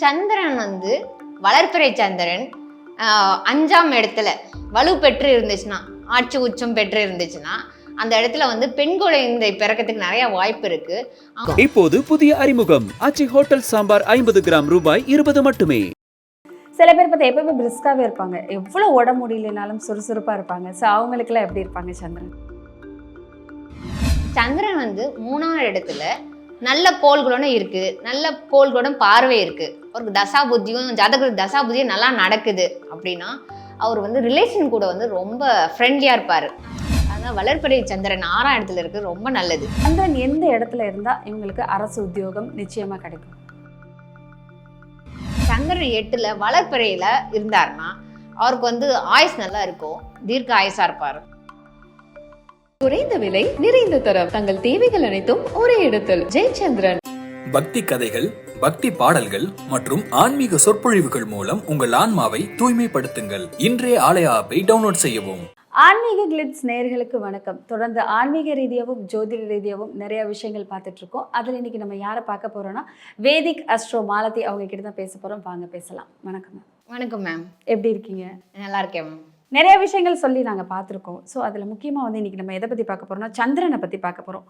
சந்திரன் வந்து வளர்பிறை சந்திரன் அஞ்சாம் இடத்துல வலு பெற்று இருந்துச்சுன்னா ஆட்சி உச்சம் பெற்று இருந்துச்சுன்னா அந்த இடத்துல வந்து பெண் குழந்தை பிறக்கிறதுக்கு நிறைய வாய்ப்பு இருக்கு. இப்போது புதிய அறிமுகம். ஆச்சி ஹோட்டல் சாம்பார் ஐம்பது கிராம் ரூபாய் இருபது மட்டுமே. சில பேர் பார்த்தா எப்பவுமே பிரிஸ்காவே இருப்பாங்க. எவ்வளோ உடம்பு முடியலனாலும் சுறுசுறுப்பாக இருப்பாங்க. ஸோ அவங்களுக்குலாம் எப்படி இருப்பாங்க சந்திரன்? சந்திரன் வந்து மூணாவது இடத்துல நல்ல கோள்களும் இருக்கு. நல்ல கோள்களுடன் பார்வை இருக்கு. அவருக்கு தசா புத்தியும் ஜாதக தசா புத்தியும் நல்லா நடக்குது அப்படின்னா அவர் வந்து ரிலேஷன் கூட வந்து ரொம்ப ஃப்ரெண்ட்லியா இருப்பாரு. அதான் வளர்பிறை சந்திரன் ஆறாம் இடத்துல இருக்கு ரொம்ப நல்லது. சந்திரன் எந்த இடத்துல இருந்தால் இவங்களுக்கு அரசு உத்தியோகம் நிச்சயமாக கிடைக்கும்? சந்திரன் எட்டுல வளர்பிறையில இருந்தாருன்னா அவருக்கு வந்து ஆயுஸ் நல்லா இருக்கும். தீர்க்க ஆயுசா இருப்பாரு. குறைந்த விலை நிறைந்த தரம். தங்கள் தேவைகள் அனைத்தும் ஒரே இடத்தில். ஜெயச்சந்திரன். பக்தி கதைகள் பக்தி பாடல்கள் மற்றும் ஆன்மீக சொற்பொழிவுகள் மூலம் உங்கள் ஆன்மாவை தூய்மைப்படுத்துங்கள். இன்றைய ஆலய ஆப்பை டவுன்லோட் செய்யவும். ஆன்மீக கிளிட்ஸ் நேயர்களுக்கு வணக்கம். தொடர்ந்து ஆன்மீக ரீதியாகவும் ஜோதிட ரீதியாகவும் நிறைய விஷயங்கள் பார்த்துட்டு இருக்கோம். அதில் இன்னைக்கு நம்ம யாரை பார்க்க போறோம்னா வேதிக் அஸ்ட்ரோ மாலதி அவங்க கிட்ட தான் பேச போறோம். வாங்க பேசலாம். வணக்கம் மேம் வணக்கம் மேம் எப்படி இருக்கீங்க? நல்லா இருக்கேன் மேம் நிறைய விஷயங்கள் சொல்லி நாங்கள் பார்த்துருக்கோம். ஸோ அதில் முக்கியமாக வந்து இன்றைக்கி நம்ம எதை பற்றி பார்க்க போகிறோம்னா சந்திரனை பற்றி பார்க்க போகிறோம்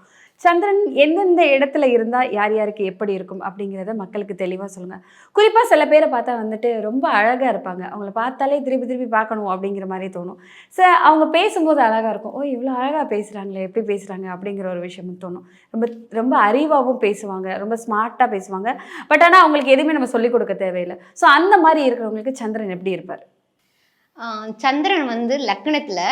சந்திரன் எந்தெந்த இடத்துல இருந்தால் யார் யாருக்கு எப்படி இருக்கும் அப்படிங்கிறத மக்களுக்கு தெளிவாக சொல்லுங்கள் குறிப்பாக சில பேரை பார்த்தா வந்துட்டு ரொம்ப அழகாக இருப்பாங்க. அவங்கள பார்த்தாலே திருப்பி திருப்பி பார்க்கணும் அப்படிங்கிற மாதிரி தோணும். ச அவங்க பேசும்போது அழகாக இருக்கும். ஓ இவ்வளோ அழகாக பேசுகிறாங்களே எப்படி பேசுகிறாங்க அப்படிங்கிற ஒரு விஷயமும் தோணும். ரொம்ப ரொம்ப அறிவாகவும் பேசுவாங்க. ரொம்ப ஸ்மார்ட்டாக பேசுவாங்க. பட் ஆனால் அவங்களுக்கு எதுவுமே நம்ம சொல்லிக் கொடுக்க தேவையில்லை. ஸோ அந்த மாதிரி இருக்கிறவங்களுக்கு சந்திரன் எப்படி இருப்பார்? சந்திரன் வந்து லக்னத்தில்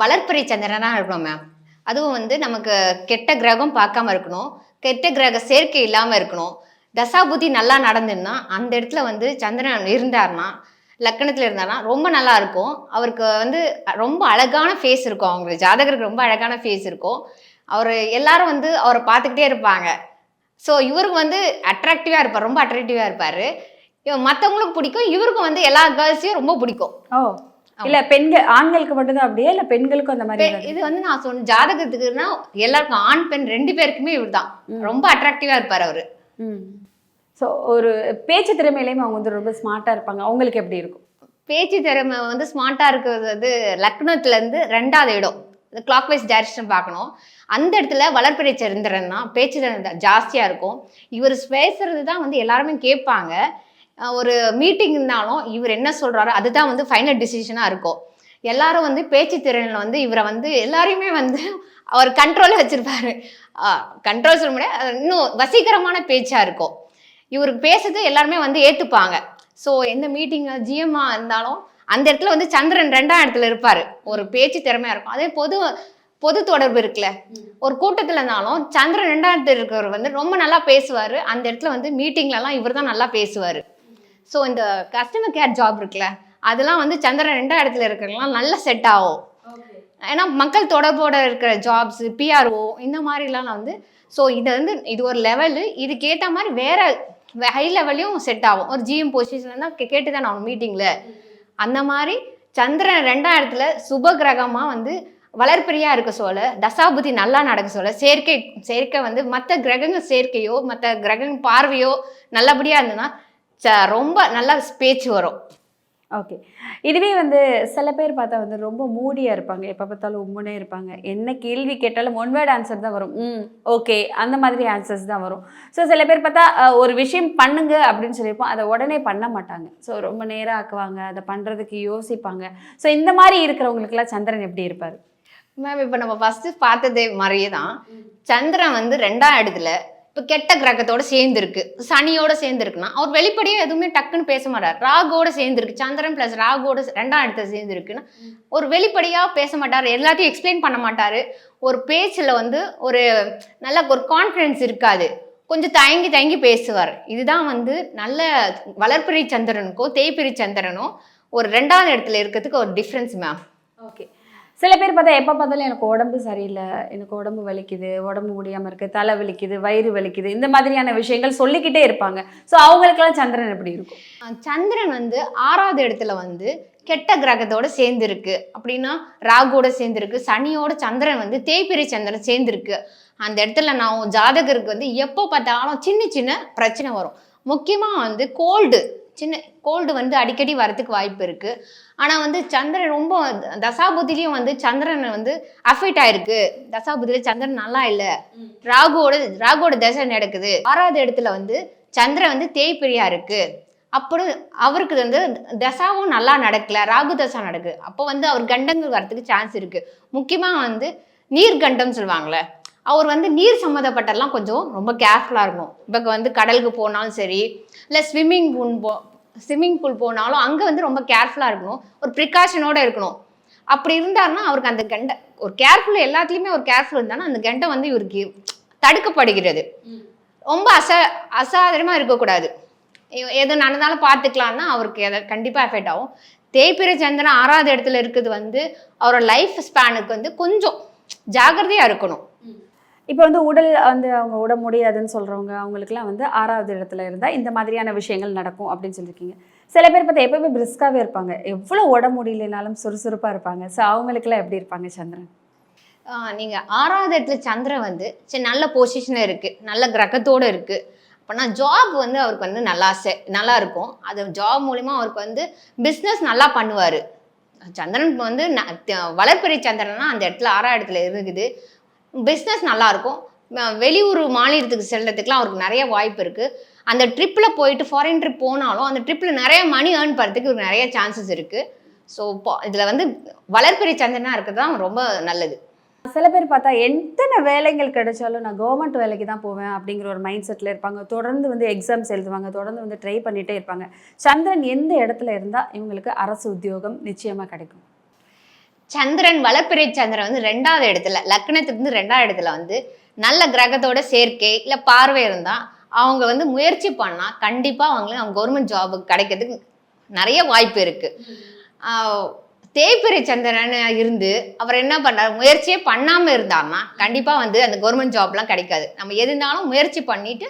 வளர்ப்பறை சந்திரனாக இருக்கணும் மேம் அதுவும் வந்து நமக்கு கெட்ட கிரகம் பார்க்காம இருக்கணும். கெட்ட கிரக சேர்க்கை இல்லாமல் இருக்கணும். தசாபுதி நல்லா நடந்துன்னா அந்த இடத்துல வந்து சந்திரன் இருந்தார்னா லக்கணத்தில் இருந்தார்னா ரொம்ப நல்லா இருக்கும். அவருக்கு வந்து ரொம்ப அழகான ஃபேஸ் இருக்கும். அவங்களுக்கு ஜாதகருக்கு ரொம்ப அழகான ஃபேஸ் இருக்கும். அவர் எல்லாரும் வந்து அவரை பார்த்துக்கிட்டே இருப்பாங்க. ஸோ இவருக்கு வந்து அட்ராக்டிவாக இருப்பார். ரொம்ப அட்ராக்டிவாக இருப்பார். மற்றவங்களுக்கு பிடிக்கும் இவருக்கும் வந்து எல்லா கேர்ள்ஸையும் ரொம்ப பிடிக்கும். ஓ இல்ல பெண்கள் ஆண்களுக்கு மட்டும்தான் அப்படியே? இல்ல பெண்களுக்கும் அந்த மாதிரி? இது வந்து நான் சொன்ன ஜாதகத்துக்குன்னா எல்லாருக்கும் ஆண் பெண் ரெண்டு பேருக்குமே இவர்தான். ரொம்ப அட்ராக்டிவா இருப்பார் அவரு. ம். ஸோ ஒரு பேச்சு திறமையிலையும் அவங்க வந்து ரொம்ப ஸ்மார்ட்டா இருப்பாங்க. அவங்களுக்கு எப்படி இருக்கும்? பேச்சு திறமை வந்து ஸ்மார்ட்டா இருக்கிறது வந்து லக்னத்துல இருந்து ரெண்டாவது இடம். கிளாக் வைஸ் டைரக்ஷன் பார்க்கணும். அந்த இடத்துல வளர்ப்பிறை சந்திரன்னா பேச்சு திறமை ஜாஸ்தியா இருக்கும். இவர் பேசுறது தான் வந்து எல்லாருமே கேட்பாங்க. ஒரு மீட்டிங் இருந்தாலும் இவர் என்ன சொல்றாரோ அதுதான் வந்து ஃபைனல் டிசிஷனா இருக்கும். எல்லாரும் வந்து பேச்சு திறனில் வந்து இவரை வந்து எல்லாரையுமே வந்து அவர் கண்ட்ரோலே வச்சிருப்பாரு. கண்ட்ரோல் சொல்ல முடியாது. இன்னும் வசீகரமான பேச்சா இருக்கும். இவருக்கு பேசுறது எல்லாருமே வந்து ஏத்துப்பாங்க. ஸோ எந்த மீட்டிங் ஜிஎம்மா இருந்தாலும் அந்த இடத்துல வந்து சந்திரன் ரெண்டாம் இடத்துல இருப்பாரு. ஒரு பேச்சு திறமையா இருக்கும். அதே பொது பொது தொடர்பு இருக்குல்ல. ஒரு கூட்டத்துல இருந்தாலும் சந்திரன் ரெண்டாம் இடத்துல இருக்கிறவர் வந்து ரொம்ப நல்லா பேசுவாரு. அந்த இடத்துல வந்து மீட்டிங்லலாம் இவர் தான் நல்லா பேசுவாரு. ஸோ இந்த கஸ்டமர் கேர் ஜாப் இருக்குல்ல அதெல்லாம் வந்து சந்திரன் ரெண்டாம் இடத்துல இருக்கிறவங்களாம் நல்லா செட் ஆகும். ஏன்னா மக்கள் தொடர்போட இருக்கிற ஜாப்ஸ் பிஆர்ஓ இந்த மாதிரிலாம் வந்து ஸோ இது வந்து இது ஒரு லெவலு இதுக்கு ஏற்ற மாதிரி வேற ஹை லெவல்லையும் செட் ஆகும். ஒரு ஜிஎம் பொசிஷன் தான் கேட்டு தான் நான் மீட்டிங்கில் அந்த மாதிரி சந்திரன் ரெண்டாம் இடத்துல சுப கிரகமா வந்து வளர்ப்பிரியா இருக்க சொல்ல தசாபுதி நல்லா நடக்க சொல்ல செயற்கை செயற்கை வந்து மற்ற கிரகங்கள் சேர்க்கையோ மற்ற கிரகங்கள் பார்வையோ நல்லபடியா இருந்ததுன்னா ரொம்ப நல்லா பேச்சு வரும். ஓகே. இதுவே வந்து சில பேர் பார்த்தா வந்து ரொம்ப மூடியா இருப்பாங்க. எப்போ பார்த்தாலும் உம்முனே இருப்பாங்க. என்ன கேள்வி கேட்டாலும் ஒன் வேர்ட் ஆன்சர் தான் வரும். ம் ஓகே அந்த மாதிரி ஆன்சர்ஸ் தான் வரும். ஸோ சில பேர் பார்த்தா ஒரு விஷயம் பண்ணுங்க அப்படின்னு சொல்லியிருப்போம். அதை உடனே பண்ண மாட்டாங்க. ஸோ ரொம்ப நேரம் ஆக்குவாங்க. அதை பண்ணுறதுக்கு யோசிப்பாங்க. ஸோ இந்த மாதிரி இருக்கிறவங்களுக்குலாம் சந்திரன் எப்படி இருப்பார்? மேம் இப்போ நம்ம ஃபர்ஸ்ட் பார்த்ததே மாதிரியே தான். சந்திரன் வந்து ரெண்டாம் இடத்துல இப்போ கெட்ட கிரகத்தோட சேர்ந்துருக்கு. சனியோட சேர்ந்துருக்குன்னா அவர் வெளிப்படையாக எதுவுமே டக்குன்னு பேச மாட்டார். ராகோட சேர்ந்துருக்கு. சந்திரன் ப்ளஸ் ராகோட ரெண்டாம் இடத்துல சேர்ந்துருக்குன்னா ஒரு வெளிப்படையாக பேச மாட்டார். எல்லாத்தையும் எக்ஸ்பிளைன் பண்ண மாட்டார். ஒரு பேச்சில் வந்து ஒரு நல்ல ஒரு கான்ஃபிடென்ஸ் இருக்காது. கொஞ்சம் தயங்கி தயங்கி பேசுவார். இதுதான் வந்து நல்ல வளர்ப்பிறை சந்திரனுக்கோ தேய்பிறை சந்திரனோ ஒரு ரெண்டாவது இடத்துல இருக்கிறதுக்கு ஒரு டிஃப்ரென்ஸ் மேம் ஓகே சில பேர் பார்த்தா எப்போ பார்த்தாலும் எனக்கு உடம்பு சரியில்லை எனக்கு உடம்பு வலிக்குது உடம்பு முடியாமல் இருக்குது தலை வலிக்குது வயிறு வலிக்குது இந்த மாதிரியான விஷயங்கள் சொல்லிக்கிட்டே இருப்பாங்க. ஸோ அவங்களுக்கெல்லாம் சந்திரன் எப்படி இருக்கும்? சந்திரன் வந்து ஆறாவது இடத்துல வந்து கெட்ட கிரகத்தோட சேர்ந்துருக்கு. அப்படின்னா ராகுவோட சேர்ந்துருக்கு சனியோட சந்திரன் வந்து தேய்பிரை சந்திரன் சேர்ந்துருக்கு. அந்த இடத்துல நான் ஜாதகருக்கு வந்து எப்போ பார்த்தாலும் சின்ன சின்ன பிரச்சனை வரும். முக்கியமாக வந்து கோல்டு சின்ன கோல்டு வந்து அடிக்கடி வரதுக்கு வாய்ப்பு இருக்கு. ஆனால் வந்து சந்திரன் ரொம்ப தசாபுதிலையும் வந்து சந்திரன் வந்து அஃபெக்ட் ஆயிருக்கு. தசாபுதியில சந்திரன் நல்லா இல்லை. ராகுவோட ராகுவோட தசை நடக்குது. ஆறாவது இடத்துல வந்து சந்திரன் வந்து தேய்பிரியா இருக்கு. அப்புறம் அவருக்கு வந்து தசாவும் நல்லா நடக்கல. ராகு தசா நடக்கு அப்போ வந்து அவர் கண்டங்கள் வரதுக்கு சான்ஸ் இருக்கு. முக்கியமாக வந்து நீர் கண்டம் சொல்லுவாங்கள்ல அவர் வந்து நீர் சம்மந்தப்பட்டெல்லாம் கொஞ்சம் ரொம்ப கேர்ஃபுல்லாக இருக்கணும். இப்போ வந்து கடலுக்கு போனாலும் சரி இல்லை ஸ்விம்மிங் பூல் போ ஸ்விம்மிங் பூல் போனாலும் அங்கே வந்து ரொம்ப கேர்ஃபுல்லாக இருக்கணும். ஒரு ப்ரிகாஷனோட இருக்கணும். அப்படி இருந்தாருன்னா அவருக்கு அந்த கெண்டை ஒரு கேர்ஃபுல் எல்லாத்துலேயுமே ஒரு கேர்ஃபுல் இருந்தாலும் அந்த கெண்டை வந்து இவருக்கு தடுக்கப்படுகிறது. ரொம்ப அச அசாதாரமாக இருக்கக்கூடாது. எது நடந்தாலும் பார்த்துக்கலான்னா அவருக்கு அதை கண்டிப்பாக எஃபெக்ட் ஆகும். தேய்பிர சந்திரன் ஆறாவது இடத்துல இருக்குது வந்து அவரோட லைஃப் ஸ்பேனுக்கு வந்து கொஞ்சம் ஜாகிரதையாக இருக்கணும். இப்போ வந்து உடல் வந்து அவங்க உட முடியாதுன்னு சொல்கிறவங்க அவங்களுக்குலாம் வந்து ஆறாவது இடத்துல இருந்தால் இந்த மாதிரியான விஷயங்கள் நடக்கும் அப்படின்னு சொல்லியிருக்கீங்க சில பேர் பார்த்தா எப்பவுமே பிரிஸ்காகவே இருப்பாங்க. எவ்வளோ உட முடியலனாலும் சுறுசுறுப்பாக இருப்பாங்க. ஸோ அவங்களுக்குலாம் எப்படி இருப்பாங்க சந்திரன்? நீங்கள் ஆறாவது இடத்துல சந்திரன் வந்து சரி நல்ல பொசிஷனில் இருக்குது நல்ல கிரகத்தோட இருக்குது அப்போனா ஜாப் வந்து அவருக்கு வந்து நல்லா செ நல்லா இருக்கும். அது ஜாப் மூலிமா அவருக்கு வந்து பிஸ்னஸ் நல்லா பண்ணுவார். சந்திரன் வந்து ந- த- சந்திரன்னா அந்த இடத்துல ஆறாவது இடத்துல இருக்குது. பிஸ்னஸ் நல்லாயிருக்கும் வெளியூர் மாநிலத்துக்கு செல்கிறதுக்குலாம் அவருக்கு நிறைய வாய்ப்பு இருக்குது அந்த ட்ரிப்பில் போயிட்டு ஃபாரின் ட்ரிப் போனாலும் அந்த ட்ரிப்பில் நிறைய மணி ஏர்ன் பண்ணுறதுக்கு இவருக்கு நிறைய சான்சஸ் இருக்குது ஸோ இதில் வந்து வளர்ப்பிரி சந்திரனாக இருக்கிறது தான் ரொம்ப நல்லது. சில பேர் பார்த்தா எத்தனை வேலைகள் கிடைச்சாலும் நான் கவர்மெண்ட் வேலைக்கு தான் போவேன் அப்படிங்கிற ஒரு மைண்ட் செட்டில் இருப்பாங்க. தொடர்ந்து வந்து எக்ஸாம்ஸ் எழுதுவாங்க தொடர்ந்து வந்து ட்ரை பண்ணிகிட்டே இருப்பாங்க. சந்திரன் எந்த இடத்துல இருந்தால் இவங்களுக்கு அரசு உத்தியோகம் நிச்சயமாக கிடைக்கும். சந்திரன் வளப்பிறை சந்திரன் வந்து ரெண்டாவது இடத்துல லக்னத்துக்கு வந்து ரெண்டாவது இடத்துல வந்து நல்ல கிரகத்தோட சேர்க்கை இல்லை பார்வை இருந்தால் அவங்க வந்து முயற்சி பண்ணால் கண்டிப்பாக அவங்களுக்கு அவங்க கவர்மெண்ட் ஜாபுக்கு கிடைக்கிறதுக்கு நிறைய வாய்ப்பு இருக்கு. தேய்பிறை சந்திரன் இருந்து அவர் என்ன பண்ணார் முயற்சியே பண்ணாமல் இருந்தாருன்னா கண்டிப்பாக வந்து அந்த கவர்மெண்ட் ஜாப்லாம் கிடைக்காது. நம்ம எது இருந்தாலும் முயற்சி பண்ணிட்டு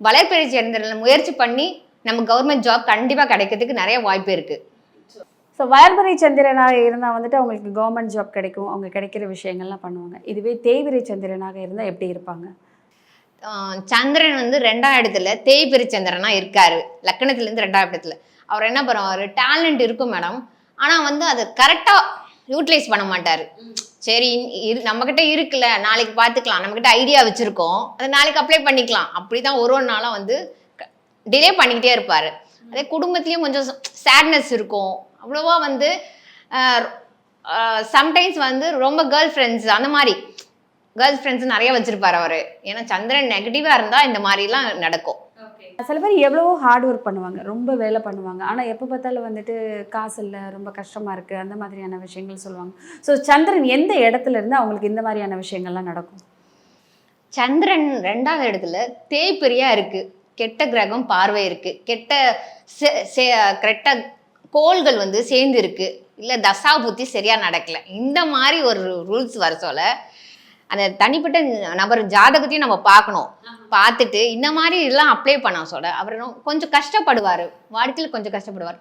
வளர்ப்பிறை சந்திரன் முயற்சி பண்ணி நம்ம கவர்மெண்ட் ஜாப் கண்டிப்பாக கிடைக்கிறதுக்கு நிறைய வாய்ப்பு இருக்கு. ஸோ வயர்பிறை சந்திரனாக இருந்தால் வந்துட்டு அவங்களுக்கு கவர்மெண்ட் ஜாப் கிடைக்கும். அவங்க கிடைக்கிற விஷயங்கள்லாம் பண்ணுவாங்க. இதுவே தேய்பிறை சந்திரனாக இருந்தால் எப்படி இருப்பாங்க? சந்திரன் வந்து ரெண்டாம் இடத்துல தேய்பிரி சந்திரனாக இருக்காரு. லக்கணத்துலேருந்து ரெண்டாம் இடத்துல. அவர் என்ன பண்ணுவார்? டேலண்ட் இருக்கும் மேடம் ஆனால் வந்து அதை கரெக்டாக யூட்டிலைஸ் பண்ண மாட்டார். சரி இரு நம்மக்கிட்ட இருக்குல்ல. நாளைக்கு பார்த்துக்கலாம். நம்மக்கிட்ட ஐடியா வச்சுருக்கோம். அதை நாளைக்கு அப்ளை பண்ணிக்கலாம். அப்படி தான் ஒரு ஒரு நாளாக வந்து டிலே பண்ணிக்கிட்டே இருப்பார். அதே குடும்பத்துலேயும் கொஞ்சம் சேட்னஸ் இருக்கும். அவ்வளோவா வந்து சம்டைம்ஸ் வந்து ரொம்ப கேர்ள் ஃப்ரெண்ட்ஸ் அந்த மாதிரி. கேர்ள் ஃப்ரெண்ட்ஸ் நிறைய வச்சிருப்பாரு அவரு. ஏன்னா சந்திரன் நெகட்டிவா இருந்தா இந்த மாதிரிலாம் நடக்கும். சில பேர் எவ்வளவோ ஹார்ட் ஒர்க் பண்ணுவாங்க ரொம்ப வேலை பண்ணுவாங்க. ஆனால் எப்போ பார்த்தாலும் வந்துட்டு காசு இல்லை ரொம்ப கஷ்டமாக இருக்குது அந்த மாதிரியான விஷயங்கள் சொல்லுவாங்க. ஸோ சந்திரன் எந்த இடத்துல இருந்து அவங்களுக்கு இந்த மாதிரியான விஷயங்கள்லாம் நடக்கும்? சந்திரன் ரெண்டாவது இடத்துல தேய்பிரியா இருக்கு. கெட்ட கிரகம் பார்வை இருக்கு. கெட்ட கெட்ட கோள்கள் வந்து சேர்ந்து இருக்கு இல்லை தசா புத்தி சரியா நடக்கல. இந்த மாதிரி ஒரு ரூல்ஸ் வர சொல்ல அந்த தனிப்பட்ட நபர் ஜாதகத்தையும் நம்ம பார்க்கணும். பார்த்துட்டு இந்த மாதிரி இதெல்லாம் அப்ளை பண்ண சொல்ல அவர் கொஞ்சம் கஷ்டப்படுவார். வாழ்க்கையில் கொஞ்சம் கஷ்டப்படுவார்.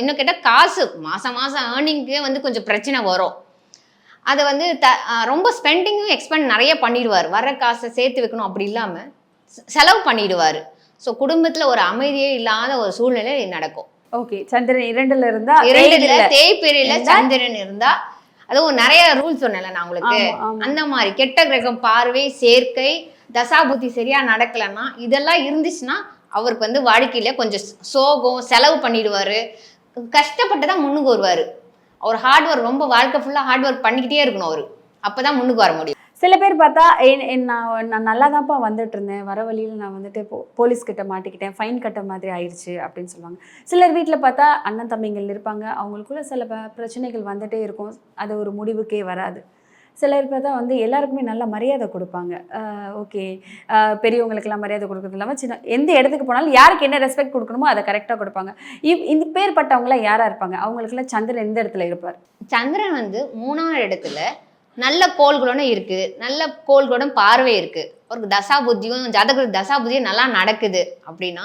இன்னும் கேட்டால் காசு மாதம் மாதம் ஏர்னிங்க்கே வந்து கொஞ்சம் பிரச்சனை வரும். அதை வந்து த ரொம்ப ஸ்பெண்டிங்கும் எக்ஸ்பெண்ட் நிறைய பண்ணிடுவார். வர காசை சேர்த்து வைக்கணும் அப்படி இல்லாமல் செலவு பண்ணிடுவார். ஸோ குடும்பத்தில் ஒரு அமைதியே இல்லாத ஒரு சூழ்நிலை நடக்கும். ஓகே சந்திரன் இரண்டுல இருந்தா இரண்டுல ஏழுல. தேய்பிரியில சந்திரன் இருந்தா அதுவும் நிறைய ரூல்ஸ் சொன்னேன்ல நான் உங்களுக்கு. அந்த மாதிரி கெட்ட கிரகம் பார்வை சேர்க்கை தசாபுத்தி சரியா நடக்கலைன்னா இதெல்லாம் இருந்துச்சுன்னா அவருக்கு வந்து வாழ்க்கையில கொஞ்சம் சோகம் செலவு பண்ணிடுவாரு. கஷ்டப்பட்டு தான் முன்னுக்கு வருவாரு. அவர் ஹார்ட் ஒர்க் ரொம்ப வாழ்க்கை ஃபுல்லா ஹார்ட் ஒர்க் பண்ணிக்கிட்டே இருக்கணும் அவரு. அப்பதான் முன்னுக்கு வர முடியும். சில பேர் பார்த்தா என் நான் நான் நல்லா தான்ப்பா வந்துட்டு இருந்தேன் வர வழியில் நான் வந்துட்டு போ போலீஸ் கிட்ட மாட்டிக்கிட்டேன். ஃபைன் கட்ட மாதிரி ஆயிடுச்சு அப்படின்னு சொல்லுவாங்க. சிலர் வீட்டில் பார்த்தா அண்ணன் தம்பிங்கள் இருப்பாங்க. அவங்களுக்குள்ள சில பிரச்சனைகள் வந்துட்டே இருக்கும். அது ஒரு முடிவுக்கே வராது. சிலர் பார்த்தா வந்து எல்லாருக்குமே நல்ல மரியாதை கொடுப்பாங்க. ஓகே. பெரியவங்களுக்கெல்லாம் மரியாதை கொடுக்குறது இல்லாமல் சின்ன எந்த இடத்துக்கு போனாலும் யாருக்கு என்ன ரெஸ்பெக்ட் கொடுக்கணுமோ அதை கரெக்டாக கொடுப்பாங்க. இவ் இந்த பேர்பட்டவங்களாம் யாராக இருப்பாங்க? அவங்களுக்குலாம் சந்திரன் எந்த இடத்துல இருப்பார்? சந்திரன் வந்து மூணாவது இடத்துல நல்ல கோள்களோட இருக்கு. நல்ல கோள்களோட பார்வை இருக்கு. அவருக்கு தசா புத்தியும் ஜாதக தசா புத்தியும் நல்லா நடக்குது அப்படின்னா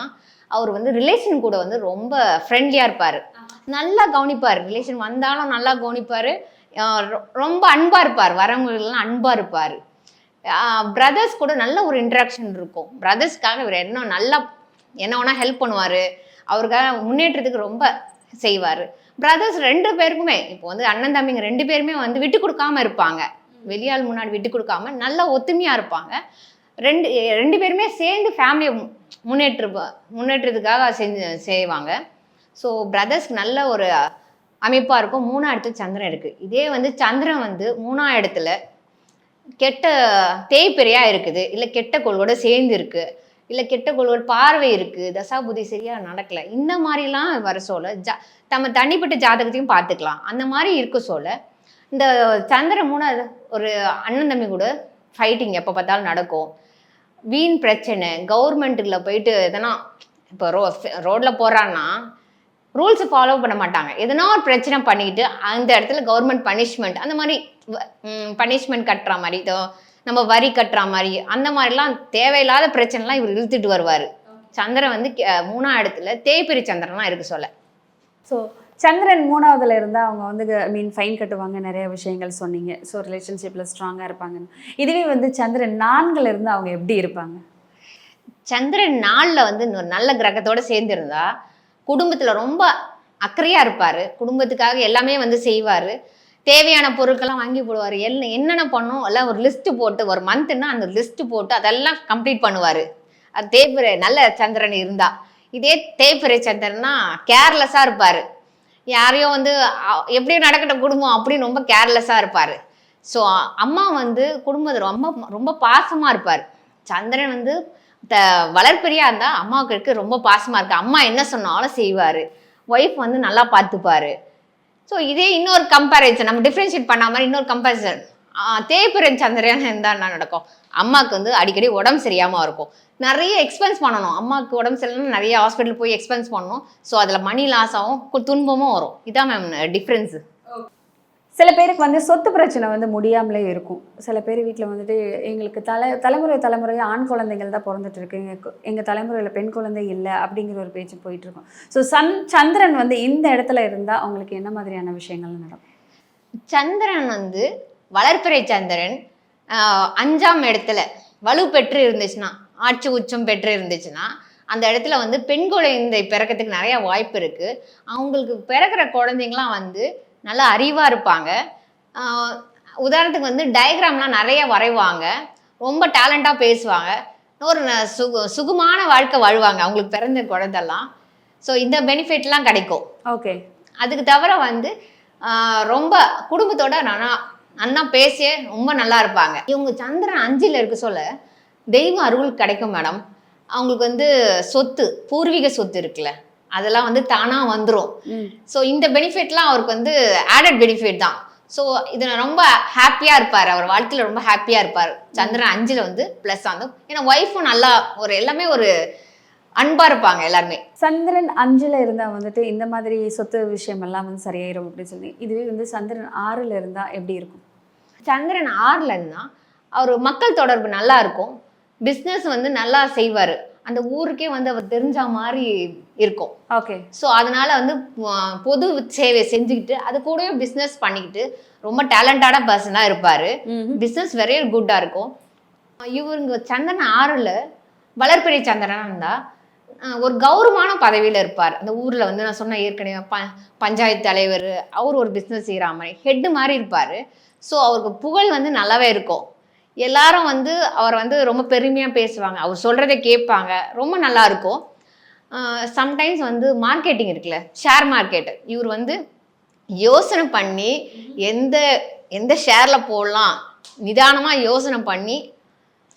அவர் வந்து ரிலேஷன் கூட வந்து ரொம்ப ஃப்ரெண்ட்லியா இருப்பார். நல்லா கவனிப்பார். ரிலேஷன் வந்தாலும் நல்லா கவனிப்பாரு. ரொம்ப அன்பா இருப்பார். வரவங்களுக்கெல்லாம் அன்பா இருப்பார். பிரதர்ஸ் கூட நல்ல ஒரு இன்ட்ராக்ஷன் இருக்கும். பிரதர்ஸ்க்காக இவர் என்ன நல்லா என்ன வேணா ஹெல்ப் பண்ணுவார். அவருக்காக முன்னேற்றத்துக்கு ரொம்ப செய்வார். பிரதர்ஸ் ரெண்டு பேருக்குமே இப்போ வந்து அண்ணன் தம்பிங்க ரெண்டு பேருமே வந்து விட்டு கொடுக்காம இருப்பாங்க. வெளியாள் முன்னாடி விட்டு கொடுக்காம நல்ல ஒத்துமையாக இருப்பாங்க. ரெண்டு ரெண்டு பேருமே சேர்ந்து ஃபேமிலியை முன்னேற்று முன்னேற்றத்துக்காக செஞ்சு செய்வாங்க. ஸோ பிரதர்ஸ்க்கு நல்ல ஒரு அமைப்பாக இருக்கும். மூணாம் இடத்துல சந்திரன் இருக்குது இதே வந்து சந்திரன் வந்து மூணாம் இடத்துல கெட்ட தேய்பிரையா இருக்குது. இல்லை கெட்ட கொள்வோட சேர்ந்து இருக்குது இல்லை கெட்ட கொள்வோட பார்வை இருக்கு தசாபுதி சரியா நடக்கல. இந்த மாதிரிலாம் வர சொல்ல ஜா நம்ம தனிப்பட்ட ஜாதகத்தையும் பார்த்துக்கலாம். அந்த மாதிரி இருக்க சொல்ல இந்த சந்திர மூணு ஒரு அண்ணன் தம்பி கூட ஃபைட்டிங் எப்போ பார்த்தாலும் நடக்கும். வீண் பிரச்சனை கவர்மெண்ட்டில் போயிட்டு எதனா இப்போ ரோ ரோட்டில் போகிறான்னா ரூல்ஸை ஃபாலோ பண்ண மாட்டாங்க. எதனா ஒரு பிரச்சனை பண்ணிக்கிட்டு அந்த இடத்துல கவர்மெண்ட் பனிஷ்மெண்ட் அந்த மாதிரி பனிஷ்மெண்ட் கட்டுற மாதிரி இதோ நம்ம வரி கட்டுற மாதிரி அந்த மாதிரிலாம் தேவையில்லாத பிரச்சனைலாம் இவர் இழுத்துட்டு வருவார். சந்திரன் வந்து மூணாம் இடத்துல தேய்பிரி சந்திரன்லாம் இருக்கு சொல்ல. ஸோ சந்திரன் மூணாவதுல இருந்தால் அவங்க வந்து ஐ மீன் ஃபைன் கட்டுவாங்க நிறைய விஷயங்கள் சொன்னீங்க. ஸோ ரிலேஷன்ஷிப்பில் ஸ்ட்ராங்காக இருப்பாங்கன்னு. இதுவே வந்து சந்திரன் நான்குல இருந்து அவங்க எப்படி இருப்பாங்க? சந்திரன் நாளில் வந்து இன்னொரு நல்ல கிரகத்தோட சேர்ந்திருந்தா குடும்பத்துல ரொம்ப அக்கறையா இருப்பாரு. குடும்பத்துக்காக எல்லாமே வந்து செய்வாரு. தேவையான பொருட்கள்லாம் வாங்கி போடுவார். என்ன என்னென்ன பண்ணும் எல்லாம் ஒரு லிஸ்ட் போட்டு ஒரு மந்த்னா அந்த லிஸ்ட் போட்டு அதெல்லாம் கம்ப்ளீட் பண்ணுவார். அது தேய்பிரை நல்ல சந்திரன் இருந்தா. இதே தேய்பிரை சந்திரன்னா கேர்லெஸ்ஸாக இருப்பார். யாரையும் வந்து அ- எப்படி குடும்பம் அப்படின்னு ரொம்ப கேர்லெஸ்ஸாக இருப்பார். ஸோ அம்மா வந்து குடும்பத்தை ரொம்ப ரொம்ப பாசமாக இருப்பார். சந்திரன் வந்து த வளர்ப்பெரியா இருந்தால் அம்மாவுக்கு ரொம்ப பாசமாக இருக்கு. அம்மா என்ன சொன்னாலும் செய்வார். ஒய்ஃப் வந்து நல்லா பார்த்துப்பாரு. ஸோ இதே இன்னொரு கம்பேரிசன் நம்ம டிஃப்ரென்ஷியேட் பண்ணாமல் இன்னொரு கம்பேரிசன் தேய்பிரன் சந்திரன் இருந்தால் என்ன நடக்கும்? அம்மாவுக்கு வந்து அடிக்கடி உடம்பு சரியாமல் இருக்கும். நிறைய எக்ஸ்பென்ஸ் பண்ணணும். அம்மாவுக்கு உடம்பு சரியில்லைன்னா நிறைய ஹாஸ்பிட்டல் போய் எக்ஸ்பென்ஸ் பண்ணணும். ஸோ அதில் மணி லாஸ் ஆகும் துன்பமும் வரும். இதான் மேம் டிஃப்ரென்ஸு சில பேருக்கு வந்து சொத்து பிரச்சனை வந்து முடியாமலே இருக்கும். சில பேர் வீட்டில் வந்துட்டு எங்களுக்கு தலை தலைமுறை தலைமுறையாக ஆண் குழந்தைகள் தான் பிறந்துட்டு இருக்கு. எங்கள் எங்கள் தலைமுறையில் பெண் குழந்தை இல்லை அப்படிங்கிற ஒரு பேச்சு போயிட்டுருக்கோம் ஸோ சன் சந்திரன் வந்து இந்த இடத்துல இருந்தால் அவங்களுக்கு என்ன மாதிரியான விஷயங்கள் நடக்கும்? சந்திரன் வந்து வளர்ப்புறை சந்திரன். அஞ்சாம் இடத்துல வலு பெற்று இருந்துச்சுன்னா ஆட்சி உச்சம் பெற்று இருந்துச்சுன்னா அந்த இடத்துல வந்து பெண் குழந்தை பிறக்கிறதுக்கு நிறைய வாய்ப்பு இருக்கு. அவங்களுக்கு பிறக்கிற குழந்தைங்களாம் வந்து நல்லா அறிவா இருப்பாங்க. உதாரணத்துக்கு வந்து டயக்ராம்லாம் நிறைய வரைவாங்க. ரொம்ப டேலண்டாக பேசுவாங்க. ஒரு சுகு சுகமான வாழ்க்கை வாழ்வாங்க அவங்களுக்கு பிறந்த குழந்தெல்லாம் ஸோ இந்த பெனிஃபிட்லாம் கிடைக்கும். ஓகே அதுக்கு தவிர வந்து ரொம்ப குடும்பத்தோட நானா அண்ணா பேசியே ரொம்ப நல்லா இருப்பாங்க. இவங்க சந்திரன் அஞ்சில் இருக்க சொல்ல தெய்வ அருள் கிடைக்கும் மேடம் அவங்களுக்கு வந்து சொத்து பூர்வீக சொத்து இருக்குல்ல. அதெல்லாம் வந்து தானா வந்துடும் ஸோ இந்த பெனிஃபிட்லாம் அவருக்கு வந்து ஆடட் பெனிஃபிட் தான். ஸோ இதில் ரொம்ப ஹாப்பியாக இருப்பார். அவர் வாழ்க்கையில் ரொம்ப ஹாப்பியாக இருப்பார். சந்திரன் அஞ்சில் வந்து ப்ளஸ் ஆகும் ஏன்னா ஒய்ஃபும் நல்லா ஒரு எல்லாமே ஒரு அன்பாக இருப்பாங்க எல்லாருமே. சந்திரன் அஞ்சில் இருந்தால் வந்துட்டு இந்த மாதிரி சொத்து விஷயம் எல்லாம் வந்து சரியாயிரும் அப்படின்னு சொல்லி. இதுவே வந்து சந்திரன் ஆறில் இருந்தால் எப்படி இருக்கும்? சந்திரன் ஆறுல இருந்தா அவர் மக்கள் தொடர்பு நல்லா இருக்கும். பிஸ்னஸ் வந்து நல்லா செய்வார். அந்த ஊருக்கே வந்து அவர் தெரிஞ்ச மாதிரி இருக்கும். ஓகே. ஸோ அதனால வந்து பொது சேவை செஞ்சுக்கிட்டு அது கூடவே பிஸ்னஸ் பண்ணிக்கிட்டு ரொம்ப டேலண்டடான பர்சனாக இருப்பார். பிஸ்னஸ் வெரி குட்டாக இருக்கும். இவருங்க சந்திரன் ஆறில் வளர்பிறை சந்திரனாக இருந்தால் ஒரு கௌரவமான பதவியில் இருப்பார். அந்த ஊரில் வந்து நான் சொன்ன ஏற்கனவே ப பஞ்சாயத்து தலைவர் அவர் ஒரு பிஸ்னஸ் செய்கிற மாதிரி ஹெட்டு மாதிரி இருப்பார். ஸோ அவருக்கு புகழ் வந்து நல்லாவே இருக்கும். எல்லாரும் வந்து அவர் வந்து ரொம்ப பெருமையாக பேசுவாங்க. அவர் சொல்கிறத கேட்பாங்க. ரொம்ப நல்லா இருக்கும். சம்டைம்ஸ் வந்து மார்க்கெட்டிங் இருக்குல்ல ஷேர் மார்க்கெட் இவர் வந்து யோசனை பண்ணி எந்த எந்த ஷேரில் போடலாம் நிதானமாக யோசனை பண்ணி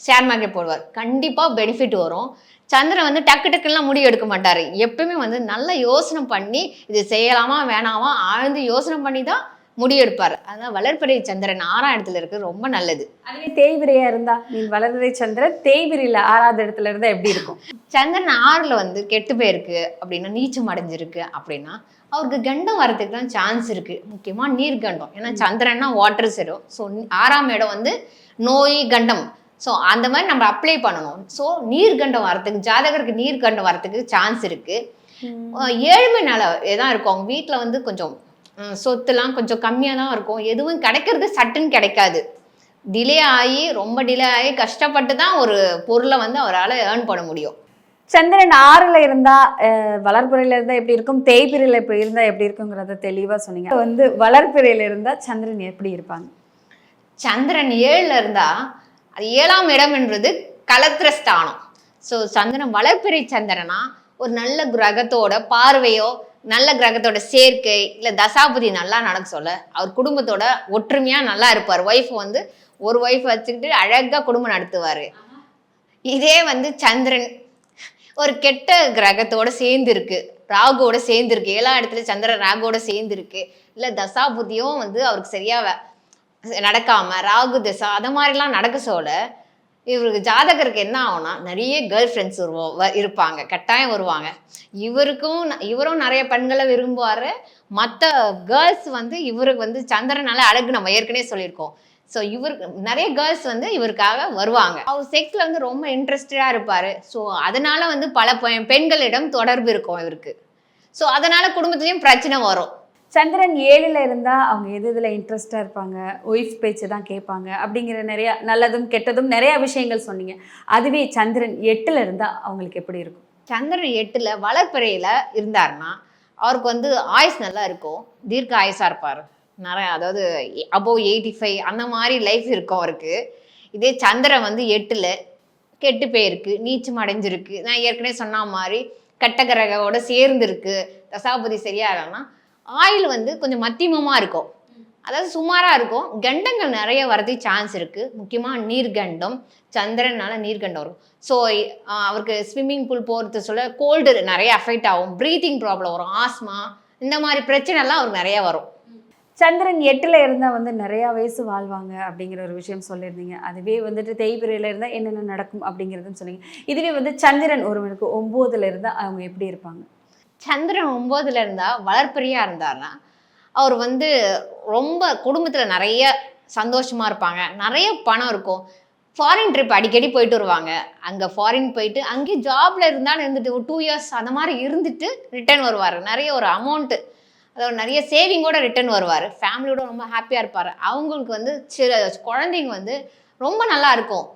ஷேர் மார்க்கெட் போடுவார். கண்டிப்பாக பெனிஃபிட் வரும். சந்திரன் வந்து டக்கு டக்குலாம் முடிவு எடுக்க மாட்டார். எப்பயுமே வந்து நல்லா யோசனை பண்ணி இது செய்யலாமா வேணாமா ஆழ்ந்து யோசனை பண்ணி தான் முடிவு எடுப்பார் அதனால் வளர்ப்பறை சந்திரன் ஆறாம் இடத்துல இருக்கு ரொம்ப நல்லது. அதுவே தேய்பிரையா இருந்தா மீன் வளர்வரை சந்திரன் தேய்பிரையில் ஆறாவது இடத்துல இருந்தா எப்படி இருக்கும்? சந்திரன் ஆறுல வந்து கெட்டு போயிருக்கு அப்படின்னா நீச்சம் அடைஞ்சிருக்கு அப்படின்னா அவருக்கு கண்டம் வரதுக்கு தான் சான்ஸ் இருக்கு. முக்கியமா நீர் கண்டம் ஏன்னா சந்திரன்னா வாட்டர் செரும் ஸோ ஆறாம் இடம் வந்து நோய் கண்டம். ஸோ அந்த மாதிரி நம்ம அப்ளை பண்ணணும். ஸோ நீர்கண்டம் வரத்துக்கு ஜாதகருக்கு நீர்கண்டம் வரத்துக்கு சான்ஸ் இருக்கு. அஹ் ஏழ்மை நில தான் இருக்கும். அவங்க வீட்டில் வந்து கொஞ்சம் சொத்துலாம் கொஞ்சம் கம்மியாக தான் இருக்கும். எதுவும் கிடைக்கிறது சட்டுன்னு கிடைக்காது. டிலே ஆகி ரொம்ப டிலே ஆகி கஷ்டப்பட்டு தான் ஒரு பொருளை வந்து அவரால் ஏர்ன் பண்ண முடியும். சந்திரன் ஆறுல இருந்தா அஹ், வளர்பிறையில இருந்தா எப்படி இருக்கும்? தேய்பிறையில இப்ப இருந்தா எப்படி இருக்குங்கிறத தெளிவா சொன்னீங்க. வந்து வளர்பிறையில இருந்தா சந்திரன் எப்படி இருப்பாங்க? சந்திரன் ஏழுல இருந்தா அது ஏழாம் இடம் என்றது கலத்திர ஸ்தானம். ஸோ சந்திரன் வளர்ப்பிறை சந்திரனா ஒரு நல்ல கிரகத்தோட பார்வையோ நல்ல கிரகத்தோட சேர்க்கை இல்லை தசாபதி நல்லா நடக்க சொல்ல. அவர் குடும்பத்தோட ஒற்றுமையா நல்லா இருப்பார். ஒய்ஃப் வந்து ஒரு ஒய்ஃப் வச்சுக்கிட்டு அழகா குடும்பம் நடத்துவார். இதே வந்து சந்திரன் ஒரு கெட்ட கிரகத்தோட சேர்ந்து இருக்கு ராகுவோட சேர்ந்து இருக்கு இடத்துல சந்திரன் ராகுவோட சேர்ந்து இருக்கு இல்ல வந்து அவருக்கு சரியா நடக்காமல் நடக்காம ராகு தசா அதை மாதிரிலாம் நடக்க சொல்ல இவருக்கு ஜாதகருக்கு என்ன ஆகும்னா நிறைய கேர்ள் ஃப்ரெண்ட்ஸ் வருவோம் இருப்பாங்க. கட்டாயம் வருவாங்க. இவருக்கும் இவரும் நிறைய பெண்களை விரும்புவார். மற்ற கேர்ள்ஸ் வந்து இவருக்கு வந்து சந்திரனால அழகு நம்ம ஏற்கனவே சொல்லியிருக்கோம். ஸோ இவருக்கு நிறைய கேர்ள்ஸ் வந்து இவருக்காக வருவாங்க. அவர் செக்ஸில் வந்து ரொம்ப இன்ட்ரெஸ்டடாக இருப்பார். ஸோ அதனால் வந்து பல பெண்களிடம் தொடர்பு இருக்கும் இவருக்கு. ஸோ அதனால் குடும்பத்துலேயும் பிரச்சனை வரும். சந்திரன் ஏழில் இருந்தால் அவங்க எது இதில் இன்ட்ரெஸ்டாக இருப்பாங்க? ஒய்ஃப் பேச்சு தான் கேட்பாங்க. அப்படிங்கிற நிறையா நல்லதும் கெட்டதும் நிறையா விஷயங்கள் சொன்னீங்க. அதுவே சந்திரன் எட்டில் இருந்தால் அவங்களுக்கு எப்படி இருக்கும்? சந்திரன் எட்டில் வளர்ப்பிறையில் இருந்தாருன்னா அவருக்கு வந்து ஆயுஸ் நல்லா இருக்கும். தீர்க்க ஆயுஸாக இருப்பார். நிறைய அதாவது அபோவ் எயிட்டி ஃபைவ் அந்த மாதிரி லைஃப் இருக்கும் அவருக்கு. இதே சந்திரன் வந்து எட்டில் கெட்டு போயிருக்கு நீச்சம் அடைஞ்சிருக்கு. நான் ஏற்கனவே சொன்ன மாதிரி கட்டகரகோட சேர்ந்துருக்கு. தசாபதி சரியா இல்லைன்னா ஆயில் வந்து கொஞ்சம் மத்தியமமாக இருக்கும். அதாவது சுமாராக இருக்கும். கண்டங்கள் நிறைய வரதுக்கு சான்ஸ் இருக்குது முக்கியமாக நீர்கண்டம் சந்திரனால நீர்கண்டம் வரும். ஸோ அவருக்கு ஸ்விம்மிங் பூல் போகிறது சொல்ல கோல்டு நிறைய அஃபெக்ட் ஆகும். ப்ரீத்திங் ப்ராப்ளம் வரும். ஆஸ்மா இந்த மாதிரி பிரச்சனைலாம் அவருக்கு நிறைய வரும். சந்திரன் எட்டில் இருந்தால் வந்து நிறையா வயசு வாழ்வாங்க அப்படிங்கிற ஒரு விஷயம் சொல்லியிருந்தீங்க. அதுவே வந்துட்டு தேய்பிரையில இருந்தால் என்னென்ன நடக்கும் அப்படிங்கிறதும் சொன்னீங்க. இதுவே வந்து சந்திரன் ஒருவனுக்கு ஒம்போதில் இருந்தால் அவங்க எப்படி இருப்பாங்க? சந்திரன் ஒம்போதுல இருந்தா வளர்ப்பிரியா இருந்தாருன்னா அவர் வந்து ரொம்ப குடும்பத்துல நிறைய சந்தோஷமா இருப்பாங்க. நிறைய பணம் இருக்கும். ஃபாரின் ட்ரிப் அடிக்கடி போயிட்டு வருவாங்க. அங்கே ஃபாரின் போயிட்டு அங்கேயே ஜாப்ல இருந்தாலும் இருந்துட்டு ஒரு டூ இயர்ஸ் அந்த மாதிரி இருந்துட்டு ரிட்டர்ன் வருவார். நிறைய ஒரு அமௌண்ட்டு அதாவது நிறைய சேவிங்கோட ரிட்டர்ன் வருவார். ஃபேமிலியோட ரொம்ப ஹாப்பியாக இருப்பார். அவங்களுக்கு வந்து சில குழந்தைங்க வந்து ரொம்ப நல்லா இருக்கும்.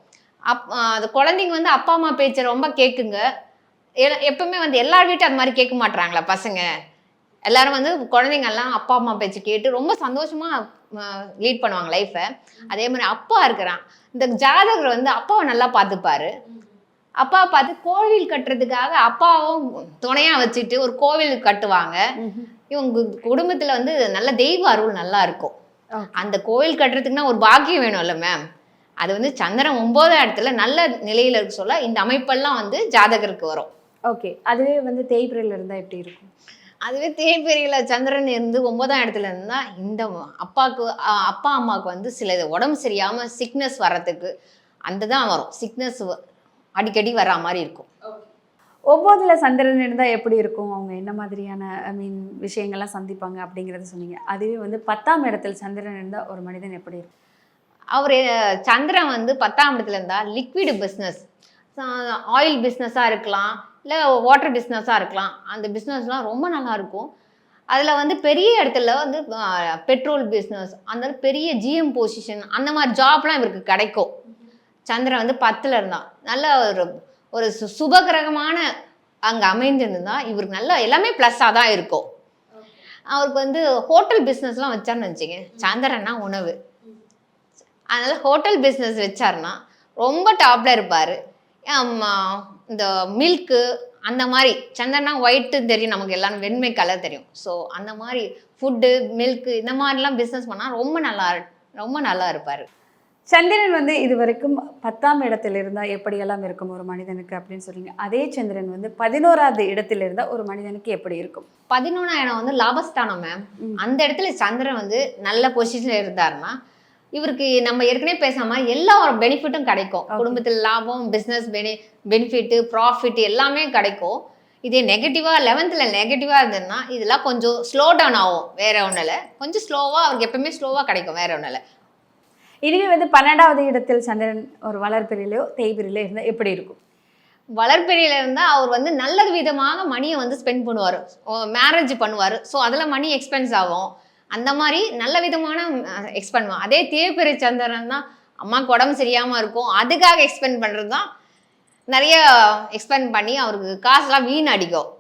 அப் அது குழந்தைங்க வந்து அப்பா அம்மா பேச்சை ரொம்ப கேட்குங்க எப்பவுமே வந்து எல்லார் வீட்டும் அது மாதிரி கேட்க மாட்றாங்களா பசங்க? எல்லாரும் வந்து குழந்தைங்க எல்லாம் அப்பா அம்மா பேச்சு கேட்டு ரொம்ப சந்தோஷமா லீட் பண்ணுவாங்க லைஃப்பை அதே மாதிரி அப்பா இருக்கிறான். இந்த ஜாதகர் வந்து அப்பாவை நல்லா பார்த்துப்பாரு. அப்பா பார்த்து கோவில் கட்டுறதுக்காக அப்பாவும் துணையா வச்சுட்டு ஒரு கோவில் கட்டுவாங்க. இவங்க குடும்பத்துல வந்து நல்ல தெய்வ அருள் நல்லா இருக்கும். அந்த கோவில் கட்டுறதுக்குன்னா ஒரு பாக்கியம் வேணும்ல மேம் அது வந்து சந்திரன் ஒன்பதாம் இடத்துல நல்ல நிலையில இருக்க சொல்ல இந்த அமைப்பெல்லாம் வந்து ஜாதகருக்கு வரும். ஓகே அதுவே வந்து தேய்பிரையில இருந்தா எப்படி இருக்கும்? அதுவே தேய்பெரியில சந்திரன் இருந்து ஒன்பதாம் இடத்துல இருந்தா இந்த அப்பாவுக்கு அப்பா அம்மாவுக்கு வந்து சில உடம்பு சரியாம சிக்னஸ் வர்றதுக்கு அந்த தான் வரும் சிக்னஸ் அடிக்கடி வர்ற மாதிரி இருக்கும். ஒன்பதுல சந்திரன் இருந்தா எப்படி இருக்கும்? அவங்க என்ன மாதிரியான ஐ மீன் விஷயங்கள்லாம் சந்திப்பாங்க அப்படிங்கறத சொன்னீங்க. அதுவே வந்து பத்தாம் இடத்துல சந்திரன் இருந்தா ஒரு மனிதன் எப்படி இருக்கும்? அவர் சந்திரன் வந்து பத்தாம் இடத்துல இருந்தா லிக்விட் பிஸ்னஸ் ஆயில் பிஸ்னஸாக இருக்கலாம். இல்லை வாட்டர் பிஸ்னஸாக இருக்கலாம். அந்த பிஸ்னஸ்லாம் ரொம்ப நல்லாயிருக்கும் அதில் வந்து பெரிய இடத்துல வந்து பெட்ரோல் பிஸ்னஸ் அந்த பெரிய ஜிஎம் பொசிஷன் அந்த மாதிரி ஜாப்லாம் இவருக்கு கிடைக்கும். சந்திரன் வந்து பத்தில் இருந்தான். நல்ல ஒரு ஒரு சு சுபகிரகமான அங்கே அமைந்திருந்தா இவருக்கு நல்ல எல்லாமே ப்ளஸ்ஸாக தான் இருக்கும். அவருக்கு வந்து ஹோட்டல் பிஸ்னஸ்லாம் வச்சார்னு வச்சுங்க சந்திரன்னா உணவு. அதனால் ஹோட்டல் பிஸ்னஸ் வச்சாருன்னா ரொம்ப டாப்பில் இருப்பார். இந்த மில்க்கு அந்த மாதிரி சந்திரனா ஒயிட்டு தெரியும் நமக்கு எல்லாம் வெண்மை கலர் தெரியும். ஸோ அந்த மாதிரி ஃபுட்டு மில்க்கு இந்த மாதிரிலாம் பிஸ்னஸ் பண்ணால் ரொம்ப நல்லா ரொம்ப நல்லா இருப்பார். சந்திரன் வந்து இது வரைக்கும் பத்தாம் இடத்துல இருந்தா எப்படியெல்லாம் இருக்கும் ஒரு மனிதனுக்கு அப்படின்னு சொல்றீங்க. அதே சந்திரன் வந்து பதினோராவது இடத்துல இருந்தா ஒரு மனிதனுக்கு எப்படி இருக்கும்? இடம் வந்து லாபஸ்தானம் மேம். அந்த இடத்துல சந்திரன் வந்து நல்ல பொசிஷன்ல இருந்தாருன்னா இவருக்கு நம்ம ஏற்கனவே பேசாம எல்லா ஒரு பெனிஃபிட்டும் கிடைக்கும். குடும்பத்தில் லாபம் பிஸ்னஸ் பெனி பெனிஃபிட்டு ப்ராஃபிட் எல்லாமே கிடைக்கும். இதே நெகட்டிவாக லெவன்த்தில் நெகட்டிவாக இருந்ததுன்னா இதெல்லாம் கொஞ்சம் ஸ்லோ டவுன் ஆகும். வேற ஒன்றும் இல்லை கொஞ்சம் ஸ்லோவாக அவருக்கு எப்பவுமே ஸ்லோவாக கிடைக்கும். வேற ஒன்றும் இல்லை இதுவே வந்து பன்னெண்டாவது இடத்தில் சந்திரன் ஒரு வளர்ப்பிரிலையோ தேய்பிரிலையோ இருந்தா எப்படி இருக்கும்? வளர்ப்பிறையில இருந்தால் அவர் வந்து நல்ல விதமாக மணியை வந்து ஸ்பெண்ட் பண்ணுவார். மேரேஜ் பண்ணுவார். ஸோ அதில் மணி எக்ஸ்பென்ஸ் ஆகும். அந்த மாதிரி நல்ல விதமான எக்ஸ் பண்ணுவான் அதே தேய்பிறை சந்திரன் தான் அம்மாவுக்கு உடம்பு சரியாமல் இருக்கும். அதுக்காக எக்ஸ்பெண்ட் பண்ணுறது தான். நிறைய எக்ஸ்பெண்ட் பண்ணி அவருக்கு காசுலாம் வீணடிக்கும்.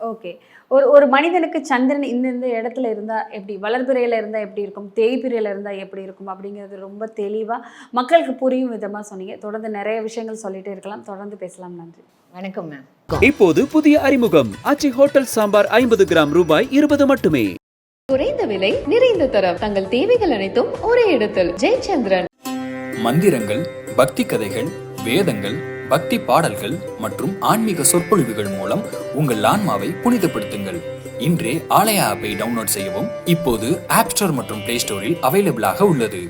ஓகே ஒரு ஒரு மனிதனுக்கு சந்திரன் இந்த இந்த இடத்துல இருந்தால் எப்படி வளர்பிறையில் இருந்தால் எப்படி இருக்கும் தேய்பிறையில் இருந்தால் எப்படி இருக்கும் அப்படிங்கிறது ரொம்ப தெளிவாக மக்களுக்கு புரியும் விதமாக சொன்னீங்க. தொடர்ந்து நிறைய விஷயங்கள் சொல்லிட்டே இருக்கலாம். தொடர்ந்து பேசலாம். நன்றி. வணக்கம் மேம் இப்போது புதிய அறிமுகம். ஆச்சி ஹோட்டல் சாம்பார் ஐம்பது கிராம் ரூபாய் இருபது மட்டுமே. குறைந்த விலை நிறைந்த தரம். தங்கள் தேவைகள் அனைத்தும் ஒரே இடத்தில். ஜெயச்சந்திரன். மந்திரங்கள் பக்தி கதைகள் வேதங்கள் பக்தி பாடல்கள் மற்றும் ஆன்மீக சொற்பொழிவுகள் மூலம் உங்கள் ஆன்மாவை புனிதப்படுத்துங்கள். இன்றே ஆலயா ஆப்பை டவுன்லோட் செய்யவும் இப்போது ஆப் ஸ்டோர் மற்றும் பிளே ஸ்டோரில் அவைலபிளாக உள்ளது.